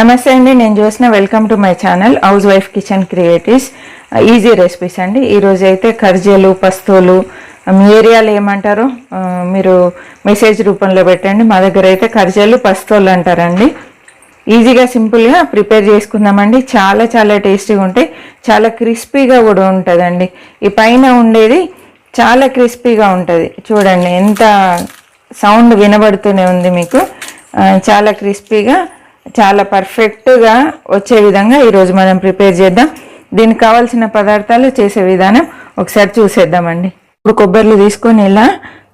నమస్తే అండి నేను చూసిన welcome to my channel housewife kitchen creatives easy recipes అండి. ఈరోజు అయితే కర్జీలు పస్తులు మీ ఏరియాలో ఏమంటారో మీరు మెసేజ్ రూపంలో పెట్టండి. మా దగ్గర అయితే కర్జీలు పస్తోలు అంటారండి. ఈజీగా సింపుల్గా ప్రిపేర్ చేసుకుందామండి. చాలా చాలా టేస్టీగా ఉంటాయి. చాలా క్రిస్పీగా కూడా ఉంటుందండి. ఈ పైన ఉండేది చాలా క్రిస్పీగా ఉంటుంది. చూడండి ఎంత సౌండ్ వినబడుతూనే ఉంది మీకు. చాలా క్రిస్పీగా చాలా పర్ఫెక్ట్గా వచ్చే విధంగా ఈరోజు మనం ప్రిపేర్ చేద్దాం. దీనికి కావాల్సిన పదార్థాలు చేసే విధానం ఒకసారి చూసేద్దామండి. ఇప్పుడు కొబ్బరిలు తీసుకొని ఇలా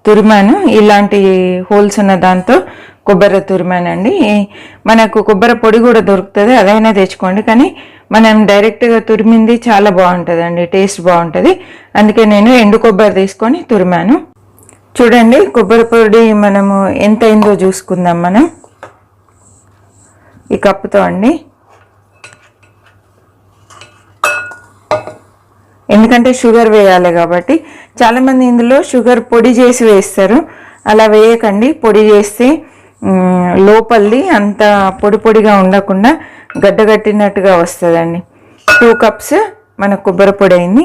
తురిమాను. ఇలాంటి హోల్స్ ఉన్న దాంతో కొబ్బరి తురిమానండి. మనకు కొబ్బరి పొడి కూడా దొరుకుతుంది అదైనా తెచ్చుకోండి. కానీ మనం డైరెక్ట్గా తురిమింది చాలా బాగుంటుందండి టేస్ట్ బాగుంటుంది. అందుకే నేను ఎండు కొబ్బరి తీసుకొని తురిమాను. చూడండి కొబ్బరి పొడి మనము ఎంత అయిందో చూసుకుందాం మనం. ఈ కప్పుతో అండి. ఎందుకంటే షుగర్ వేయాలి కాబట్టి. చాలామంది ఇందులో షుగర్ పొడి చేసి వేస్తారు. అలా వేయకండి. పొడి చేస్తే లోపలి లోపలిది అంత పొడి పొడిగా ఉండకుండా గడ్డగట్టినట్టుగా వస్తుందండి. టూ కప్స్ మన కొబ్బరి పొడి అయింది.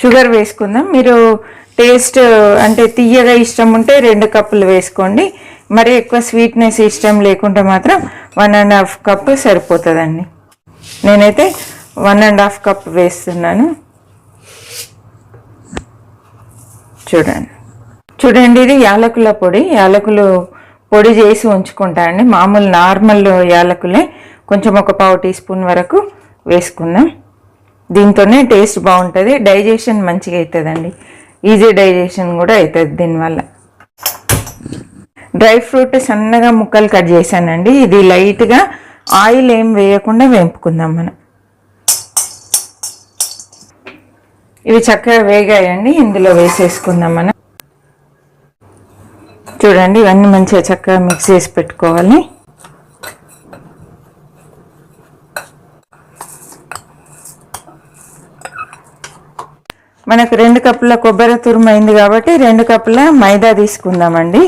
షుగర్ వేసుకుందాం. మీరు టేస్ట్ అంటే తీయగా ఇష్టం ఉంటే రెండు కప్పులు వేసుకోండి. మరి ఎక్కువ స్వీట్నెస్ ఇష్టం లేకుంటే మాత్రం వన్ అండ్ హాఫ్ కప్ సరిపోతుందండి. నేనైతే వన్ అండ్ హాఫ్ కప్ వేస్తున్నాను. చూడండి. చూడండి ఇది యాలకుల పొడి. యాలకులు పొడి చేసి ఉంచుకుంటా అండి. మామూలు నార్మల్ యాలకులే కొంచెం ఒక పావు టీ స్పూన్ వరకు వేసుకుందాం దీంతోనే టేస్ట్ బాగుంటుంది. డైజెషన్ మంచిగా అవుతుందండి ఈజీ డైజెషన్ కూడా అవుతుంది దీనివల్ల. డ్రై ఫ్రూట్ సన్నగా ముక్కలు కట్ చేశానండి. ఇది లైట్గా ఆయిల్ ఏం వేయకుండా వేపుకుందాం మనం. ఇవి చక్కగా వేగాయండి. ఇందులో వేసేసుకుందాం మనం. చూడండి ఇవన్నీ మంచిగా చక్కగా మిక్స్ చేసి పెట్టుకోవాలి. మనకు రెండు కప్పుల కొబ్బరి తురుము అయింది కాబట్టి రెండు కప్పుల మైదా తీసుకుందామండి.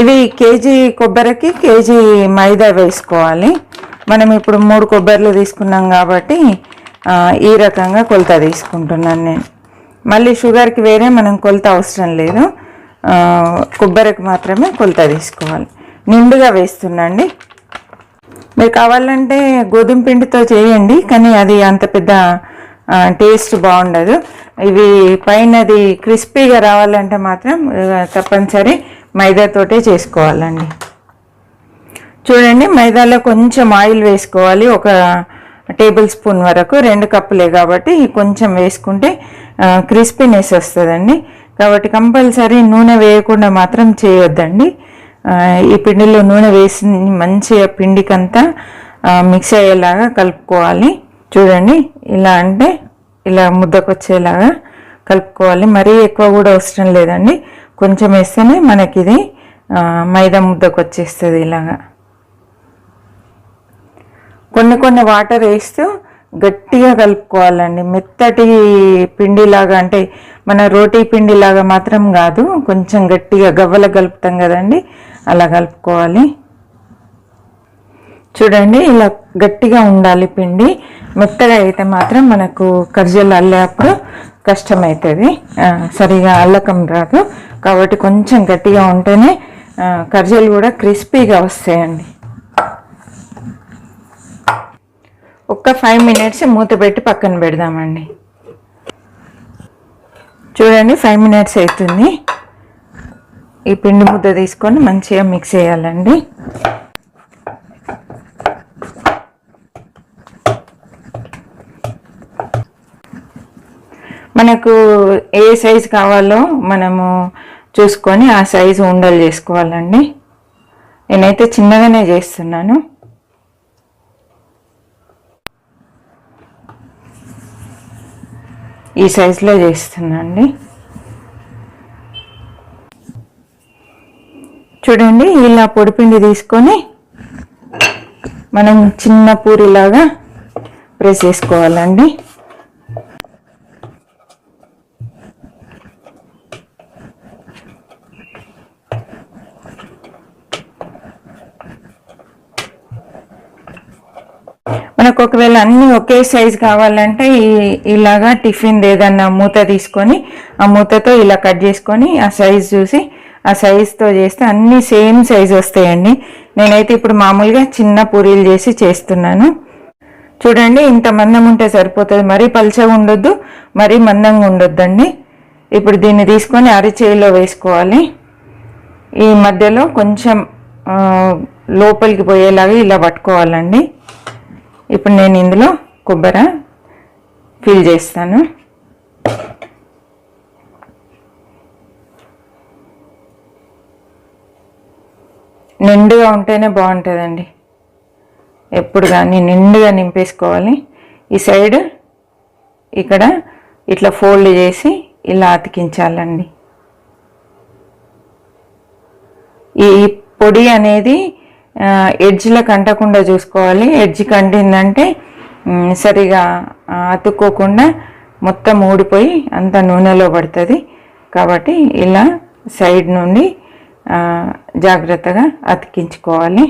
ఇది కేజీ కొబ్బరికి కేజీ మైదా వేసుకోవాలి. మనం ఇప్పుడు మూడు కొబ్బరిలు తీసుకున్నాం కాబట్టి ఈ రకంగా కొలత తీసుకుంటున్నాను నేను. మళ్ళీ షుగర్కి వేరే మనం కొలత అవసరం లేదు. కొబ్బరికి మాత్రమే కొలత తీసుకోవాలి. నిండుగా వేస్తున్నాండి మీరు కావాలంటే గోధుమ పిండితో చేయండి కానీ అది అంత పెద్ద టేస్ట్ బాగుండదు. ఇవి పైనది క్రిస్పీగా రావాలంటే మాత్రం తప్పనిసరి మైదాతోటే చేసుకోవాలండి. చూడండి మైదాలో కొంచెం ఆయిల్ వేసుకోవాలి. ఒక టేబుల్ స్పూన్ వరకు రెండు కప్పులే కాబట్టి కొంచెం వేసుకుంటే క్రిస్పీనెస్ వస్తుందండి. కాబట్టి కంపల్సరీ నూనె వేయకుండా మాత్రం చేయొద్దండి. ఈ పిండిలో నూనె వేసి మంచిగా పిండికంతా మిక్స్ అయ్యేలాగా కలుపుకోవాలి. చూడండి ఇలా అంటే ఇలా ముద్దకొచ్చేలాగా కలుపుకోవాలి. మరీ ఎక్కువ కూడా అవసరం లేదండి. కొంచెం వేస్తేనే మనకి ఇది మైదా ముద్దకు వచ్చేస్తుంది ఇలాగా. కొన్ని కొన్ని వాటర్ వేస్తూ గట్టిగా కలుపుకోవాలండి. మెత్తటి పిండిలాగా అంటే మన రోటీ పిండిలాగా మాత్రం కాదు కొంచెం గట్టిగా గవ్వల కలుపుతాం కదండి అలా కలుపుకోవాలి. చూడండి ఇలా గట్టిగా ఉండాలి పిండి. మెత్తగా అయితే మాత్రం మనకు కర్జలు అల్లేప్పుడు కష్టమవుతుంది సరిగా అల్లకం రాదు. కాబట్టి కొంచెం గట్టిగా ఉంటేనే కర్జీలు కూడా క్రిస్పీగా వస్తాయండి. ఒక్క ఫైవ్ మినిట్స్ మూత పెట్టి పక్కన పెడదామండి. చూడండి ఫైవ్ మినిట్స్ అవుతుంది. ఈ పిండి ముద్ద తీసుకొని మంచిగా మిక్స్ చేయాలండి. మనకు ఏ సైజ్ కావాలో మనము చూసుకొని ఆ సైజు ఉండలు చేసుకోవాలండి. నేనైతే చిన్నగానే చేస్తున్నాను. ఈ సైజులో చేస్తున్నాండి చూడండి ఇలా పొడిపిండి తీసుకొని మనం చిన్న పూరిలాగా ప్రెస్ చేసుకోవాలండి. మనకు ఒకవేళ అన్నీ ఒకే సైజ్ కావాలంటే ఈ ఇలాగా టిఫిన్ ఏదన్నా మూత తీసుకొని ఆ మూతతో ఇలా కట్ చేసుకొని ఆ సైజ్ చూసి ఆ సైజ్తో చేస్తే అన్నీ సేమ్ సైజ్ వస్తాయండి. నేనైతే ఇప్పుడు మామూలుగా చిన్న పూరీలు చేసి చేస్తున్నాను. చూడండి ఇంత మందం ఉంటే సరిపోతుంది. మరీ పల్చగా ఉండొద్దు మరీ మందంగా ఉండొద్దండి. ఇప్పుడు దీన్ని తీసుకొని అరిచేయిలో వేసుకోవాలి. ఈ మధ్యలో కొంచెం లోపలికి పోయేలాగా ఇలా పట్టుకోవాలండి. ఇప్పుడు నేను ఇందులో కొబ్బరి ఫిల్ చేస్తాను. నిండుగా ఉంటేనే బాగుంటుందండి. ఎప్పుడు కానీ నిండుగా నింపేసుకోవాలి. ఈ సైడ్ ఇక్కడ ఇట్లా ఫోల్డ్ చేసి ఇలా అతికించాలండి. ఈ పొడి అనేది ఎడ్జ్లకు అంటకుండా చూసుకోవాలి. ఎడ్జ్ కంటిందంటే సరిగా అతుక్కోకుండా మొత్తం ఊడిపోయి అంత నూనెలో పడుతుంది. కాబట్టి ఇలా సైడ్ నుండి జాగ్రత్తగా అతికించుకోవాలి.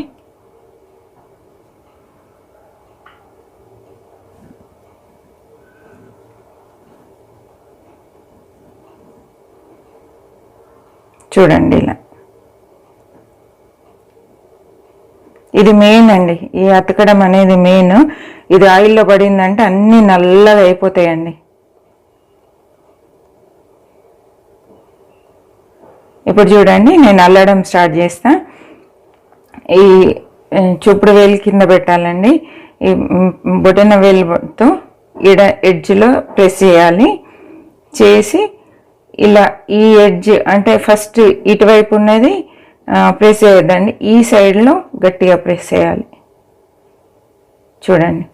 చూడండి ఇలా. ఇది మెయిన్ అండి. ఈ అతకడం అనేది మెయిన్ ఇది ఆయిల్లో పడిందంటే అన్నీ నల్లగా అయిపోతాయండి. ఇప్పుడు చూడండి నేను అల్లడం స్టార్ట్ చేస్తా. ఈ చుప్పుడు చూపుడు వేలు కింద పెట్టాలండి. ఈ బొటన వేలుతో ఇడ ఎడ్జ్లో ప్రెస్ చేయాలి. చేసి ఇలా ఈ ఎడ్జ్ అంటే ఫస్ట్ ఇటువైపు ఉన్నది ప్రెస్ చేయొద్దండి. ఈ సైడ్లో గట్టిగా ప్రెస్ చేయాలి. చూడండి.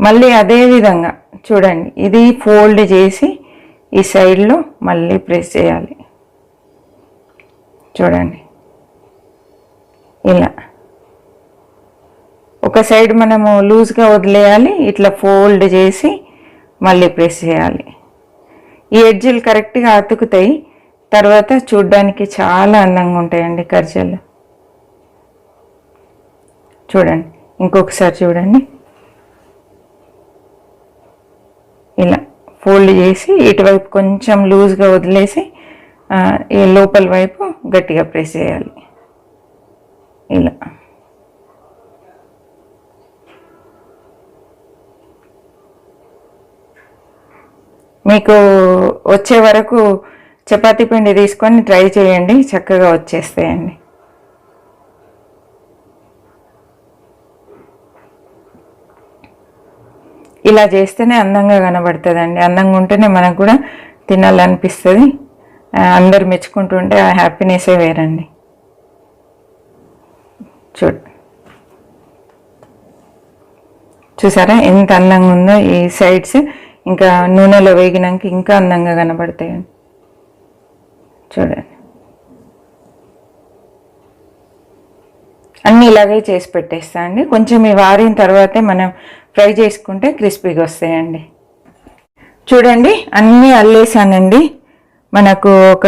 మళ్ళీ అదే విధంగా చూడండి. ఇది ఫోల్డ్ చేసి ఈ సైడ్లో మళ్ళీ ప్రెస్ చేయాలి. చూడండి. ఇలా. ఒక సైడ్ మనము లూజ్గా వదిలేయాలి. ఇట్లా ఫోల్డ్ చేసి మళ్ళీ ప్రెస్ చేయాలి. ఈ ఎడ్జిలు కరెక్ట్గా అతుకుతాయి. తర్వాత చూడ్డానికి చాలా అందంగా ఉంటాయండి కర్జలు. చూడండి ఇంకొకసారి చూడండి. ఇలా ఫోల్డ్ చేసి ఇటువైపు కొంచెం లూజ్గా వదిలేసి ఈ లోపల వైపు గట్టిగా ప్రెస్ చేయాలి. ఇలా. మీకు వచ్చే వరకు చపాతీ పిండి తీసుకొని ట్రై చేయండి చక్కగా వచ్చేస్తాయండి. ఇలా చేస్తేనే అందంగా కనబడుతుందండి. అందంగా ఉంటేనే మనకు కూడా తినాలనిపిస్తుంది. అందరు మెచ్చుకుంటుంటే ఆ హ్యాపీనెస్సే వేరండి. చూడు. చూసారా ఎంత అందంగా ఉందో ఈ సైడ్స్ ఇంకా నూనెలో వేగినాక ఇంకా అందంగా కనబడతాయండి. చూడండి. అన్నీ ఇలాగే చేసి పెట్టేస్తా అండి. కొంచెం ఇవి ఆరిన తర్వాతే మనం ఫ్రై చేసుకుంటే క్రిస్పీగా వస్తాయండి. చూడండి అన్నీ అల్లేసానండి. మనకు ఒక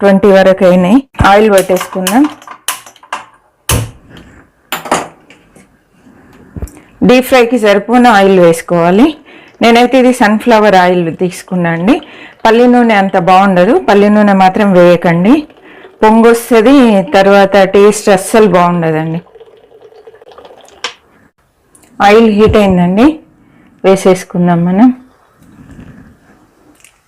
ట్వంటీ వరకు అయినాయి. ఆయిల్ పట్టేసుకుందాం డీప్ ఫ్రైకి సరిపోయిన ఆయిల్ వేసుకోవాలి. నేనైతే ఇది సన్ఫ్లవర్ ఆయిల్ తీసుకున్నా అండి. పల్లి నూనె అంత బాగుండదు. పల్లి నూనె మాత్రం వేయకండి. పొంగొస్తుంది తర్వాత టేస్ట్ అస్సలు బాగుండదండి. ఆయిల్ హీట్ అయిందండి. వేసేసుకుందాం మనం.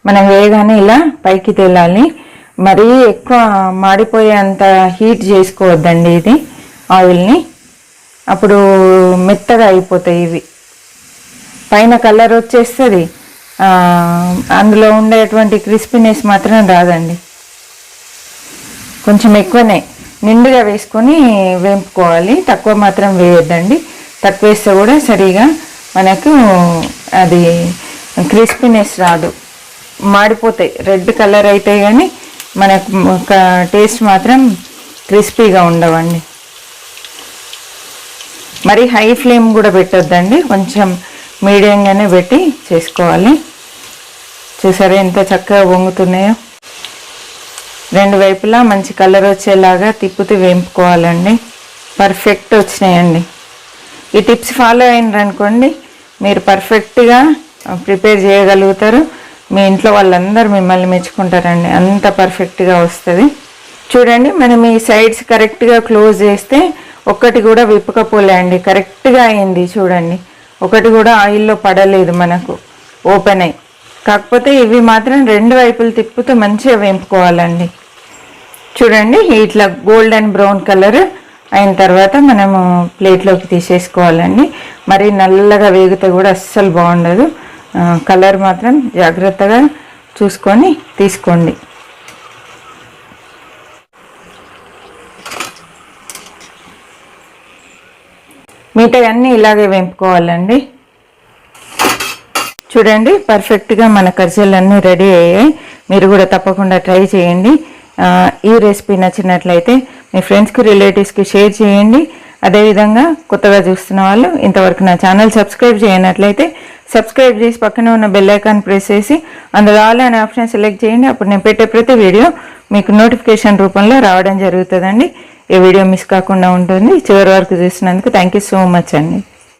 మనం వేయగానే ఇలా పైకి తేలాలి. మరీ ఎక్కువ మాడిపోయేంత హీట్ చేసుకోవద్దండి ఇది ఆయిల్ని. అప్పుడు మెత్తగా అయిపోతాయి ఇవి. పైన కలర్ వచ్చేస్తుంది. అందులో ఉండేటువంటి క్రిస్పీనెస్ మాత్రం రాదండి. కొంచెం ఎక్కువనే. నిండుగా వేసుకొని వేపుకోవాలి. తక్కువ మాత్రం వేయొద్దండి. తక్కువ వేస్తే కూడా సరిగా మనకు అది క్రిస్పీనెస్ రాదు. మాడిపోతాయి. రెడ్ కలర్ అయితే కానీ మనకు ఒక టేస్ట్ మాత్రం క్రిస్పీగా ఉండవండి. మరి హై ఫ్లేమ్ కూడా పెట్టొద్దండి. కొంచెం మీడియంగానే పెట్టి చేసుకోవాలి. చూసారా ఎంత చక్కగా వంగుతున్నాయో. రెండు వైపులా మంచి కలర్ వచ్చేలాగా తిప్పుతూ వేంపుకోవాలండి. పర్ఫెక్ట్ వచ్చినాయండి. ఈ టిప్స్ ఫాలో అయినారు అనుకోండి మీరు పర్ఫెక్ట్గా ప్రిపేర్ చేయగలుగుతారు. మీ ఇంట్లో వాళ్ళందరూ మిమ్మల్ని మెచ్చుకుంటారండి. అంత పర్ఫెక్ట్గా వస్తుంది. చూడండి మనం ఈ సైడ్స్ కరెక్ట్గా క్లోజ్ చేస్తే ఒక్కటి కూడా విప్పకపోలే అండి కరెక్ట్గా అయింది చూడండి. ఒకటి కూడా ఆయిల్లో పడలేదు మనకు. ఓపెన్ అయ్యి కాకపోతే ఇవి మాత్రం రెండు వైపులు తిప్పుతూ మంచిగా వేంపుకోవాలండి. చూడండి ఇట్లా గోల్డ్ అండ్ బ్రౌన్ కలర్ అయిన తర్వాత మనము ప్లేట్లోకి తీసేసుకోవాలండి. మరి నల్లగా వేగితే కూడా అస్సలు బాగుండదు. కలర్ మాత్రం జాగ్రత్తగా చూసుకొని తీసుకోండి. మిగతా అన్నీ ఇలాగే వెంపుకోవాలండి. చూడండి పర్ఫెక్ట్గా మన కర్జీలన్నీ రెడీ అయ్యాయి. మీరు కూడా తప్పకుండా ట్రై చేయండి. ఈ రెసిపీ నచ్చినట్లయితే మీ ఫ్రెండ్స్కి రిలేటివ్స్కి షేర్ చేయండి. అదేవిధంగా కొత్తగా చూస్తున్న వాళ్ళు ఇంతవరకు నా ఛానల్ సబ్స్క్రైబ్ చేయనట్లయితే సబ్స్క్రైబ్ చేసి పక్కన ఉన్న బెల్ ఐకాన్ ప్రెస్ చేసి అందులో ఆల్ అనే ఆప్షన్ సెలెక్ట్ చేయండి. అప్పుడు నేను పెట్టే ప్రతి వీడియో మీకు నోటిఫికేషన్ రూపంలో రావడం జరుగుతుందండి. ఈ వీడియో మిస్ కాకుండా ఉంటుంది. చివరి వరకు చూసినందుకు థ్యాంక్ యూ సో మచ్ అండి.